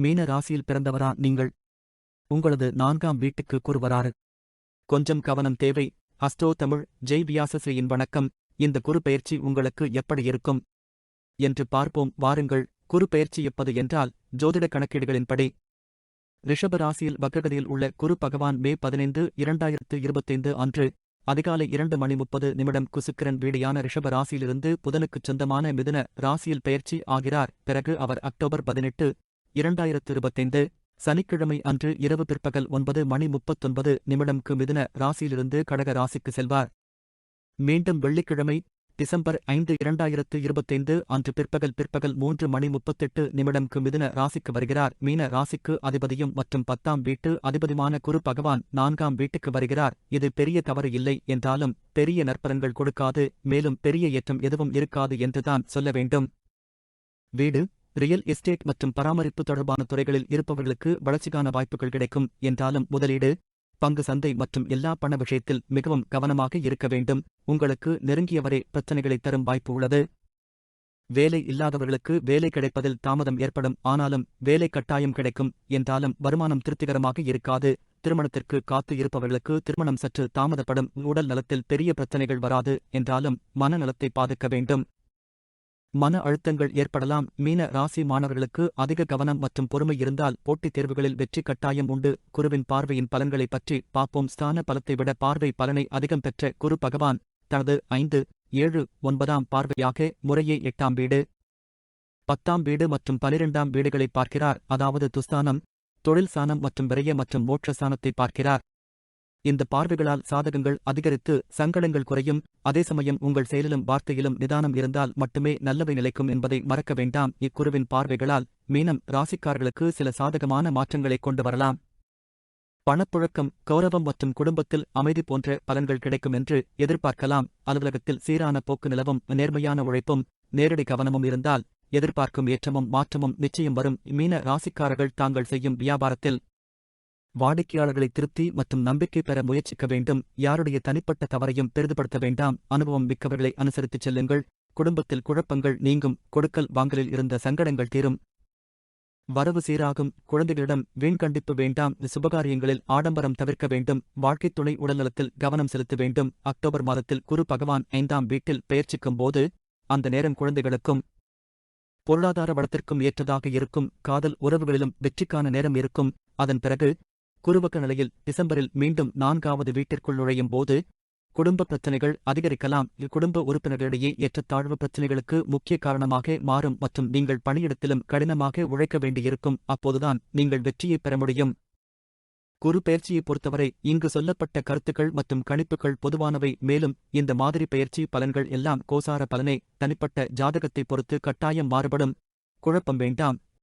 மீன ராசியில் பிறந்தவரா நீங்கள்? உங்களது நான்காம் வீட்டுக்கு கூறுவராறு கொஞ்சம் கவனம் தேவை. அஸ்டோ தமிழ் ஜெய் வியாசஸ்ரீயின் வணக்கம். இந்த குரு பயிற்சி உங்களுக்கு எப்படி இருக்கும்? என்று பார்ப்போம். வாருங்கள். குருபெயர்ச்சி எப்பது என்றால் ஜோதிட கணக்கீடுகளின்படி. ரிஷப ராசியில் வக்ரகதியில் உள்ள குரு பகவான் மே பதினைந்து இரண்டாயிரத்து இருபத்தைந்து அன்று அதிகாலை இரண்டு மணி முப்பது நிமிடம் குசுக்கிரன் வீடியான ரிஷப ராசியிலிருந்து புதனுக்குச் சொந்தமான மிதுன ராசியில் பெயர்ச்சி ஆகிறார். பிறகு அவர் அக்டோபர் பதினெட்டு இரண்டாயிரத்து இருபத்தைந்து சனிக்கிழமை அன்று இரவு பிற்பகல் ஒன்பது மணி முப்பத்தொன்பது நிமிடம்க்கு மிதுன ராசியிலிருந்து கடக ராசிக்கு செல்வார். மீண்டும் வெள்ளிக்கிழமை டிசம்பர் ஐந்து இரண்டாயிரத்து இருபத்தைந்து அன்று பிற்பகல் பிற்பகல் மூன்று மணி முப்பத்தெட்டு நிமிடம்க்கு மிதுன ராசிக்கு வருகிறார். மீன ராசிக்கு அதிபதியும் மற்றும் பத்தாம் வீட்டு அதிபதியுமான குரு பகவான் நான்காம் வீட்டுக்கு வருகிறார். இது பெரிய தவறு இல்லை என்றாலும் பெரிய நற்பலன்கள் கொடுக்காது. மேலும் பெரிய ஏற்றம் எதுவும் இருக்காது என்றுதான் சொல்ல வேண்டும். வீடு ரியல் எஸ்டேட் மற்றும் பராமரிப்பு தொடர்பான துறைகளில் இருப்பவர்களுக்கு வளர்ச்சிக்கான வாய்ப்புகள் கிடைக்கும் என்றாலும் முதலீடு பங்கு சந்தை மற்றும் எல்லா பண விஷயத்தில் மிகவும் கவனமாக இருக்க வேண்டும். உங்களுக்கு நெருங்கியவரே பிரச்சனைகளை தரும் வாய்ப்பு உள்ளது. வேலை இல்லாதவர்களுக்கு வேலை கிடைப்பதில் தாமதம் ஏற்படும். ஆனாலும் வேலை கட்டாயம் கிடைக்கும் என்றாலும் வருமானம் திருப்திகரமாக இருக்காது. திருமணத்திற்கு காத்து இருப்பவர்களுக்கு திருமணம் சற்று தாமதப்படும். உடல் நலத்தில் பெரிய பிரச்சனைகள் வராது என்றாலும் மனநலத்தை பாதுக்க வேண்டும். மன அழுத்தங்கள் ஏற்படலாம். மீன ராசி மாணவர்களுக்கு அதிக கவனம் மற்றும் பொறுமை இருந்தால் போட்டித் தேர்வுகளில் வெற்றி கட்டாயம் உண்டு. குருவின் பார்வையின் பலன்களைப் பற்றி பார்ப்போம். ஸ்தான பலத்தை விட பார்வை பலனை அதிகம் பெற்ற குரு பகவான் தனது ஐந்து ஏழு ஒன்பதாம் பார்வையாக முறையே எட்டாம் வீடு பத்தாம் வீடு மற்றும் பனிரெண்டாம் வீடுகளை பார்க்கிறார். அதாவது துஸ்தானம் தொழில் சாணம் மற்றும் விரய மற்றும் மோட்ச சாணத்தை பார்க்கிறார். இந்த பார்வைகளால் சாதகங்கள் அதிகரித்து சங்கடங்கள் குறையும் அதே சமயம் உங்கள் செயலிலும் வார்த்தையிலும் நிதானம் இருந்தால் மட்டுமே நல்லவை நிலைக்கும் என்பதை மறக்க வேண்டாம். இக்குருவின் பார்வைகளால் மீனம் ராசிக்காரர்களுக்கு சில சாதகமான மாற்றங்களை கொண்டு வரலாம். பணப்புழக்கம் கௌரவம் மற்றும் குடும்பத்தில் அமைதி போன்ற பலன்கள் கிடைக்கும் என்று எதிர்பார்க்கலாம். அலுவலகத்தில் சீரான போக்கு நிலவும் நேர்மையான உழைப்பும் நேரடி கவனமும் இருந்தால் எதிர்பார்க்கும் ஏற்றமும் மாற்றமும் நிச்சயம் வரும். மீன ராசிக்காரர்கள் தாங்கள் செய்யும் வியாபாரத்தில் வாடிக்கையாளர்களை திருப்தி மற்றும் நம்பிக்கை பெற முயற்சிக்க வேண்டும். யாருடைய தனிப்பட்ட தவறையும் பெரிதுபடுத்த வேண்டாம். அனுபவம் மிக்கவர்களை அனுசரித்துச் செல்லுங்கள். குடும்பத்தில் குழப்பங்கள் நீங்கும். கொடுக்கல் வாங்கலில் இருந்த சங்கடங்கள் தீரும். வரவு சீராகும். குழந்தைகளிடம் வீண்கண்டிப்பு வேண்டாம். சுபகாரியங்களில் ஆடம்பரம் தவிர்க்க வேண்டும். வாழ்க்கைத் துணை உடல்நலத்தில் கவனம் செலுத்த வேண்டும். அக்டோபர் மாதத்தில் குரு பகவான் ஐந்தாம் வீட்டில் பெயர்ச்சிக்கும் போது அந்த நேரம் குழந்தைகளுக்கும் பொருளாதார வளத்திற்கும் ஏற்றதாக இருக்கும். காதல் உறவுகளிலும் வெற்றிக்கான நேரம் இருக்கும். அதன் பிறகு குருவக்க நிலையில் டிசம்பரில் மீண்டும் நான்காவது வீட்டிற்குள் நுழையும் போது குடும்ப பிரச்சனைகள் அதிகரிக்கலாம். குடும்ப உறுப்பினர்களிடையே ஏற்றத்தாழ்வு பிரச்சனைகளுக்கு முக்கிய காரணமாக மாறும் மற்றும் நீங்கள் பணியிடத்திலும் கடினமாக உழைக்க வேண்டியிருக்கும். அப்போதுதான் நீங்கள் வெற்றியை பெற முடியும். குரு பயிற்சியை பொறுத்தவரை இங்கு சொல்லப்பட்ட கருத்துக்கள் மற்றும் கணிப்புகள் பொதுவானவை. மேலும் இந்த மாதிரி பயிற்சி பலன்கள் எல்லாம் கோசார பலனே. தனிப்பட்ட ஜாதகத்தை பொறுத்து கட்டாயம் மாறுபடும். குழப்பம் வேண்டாம்.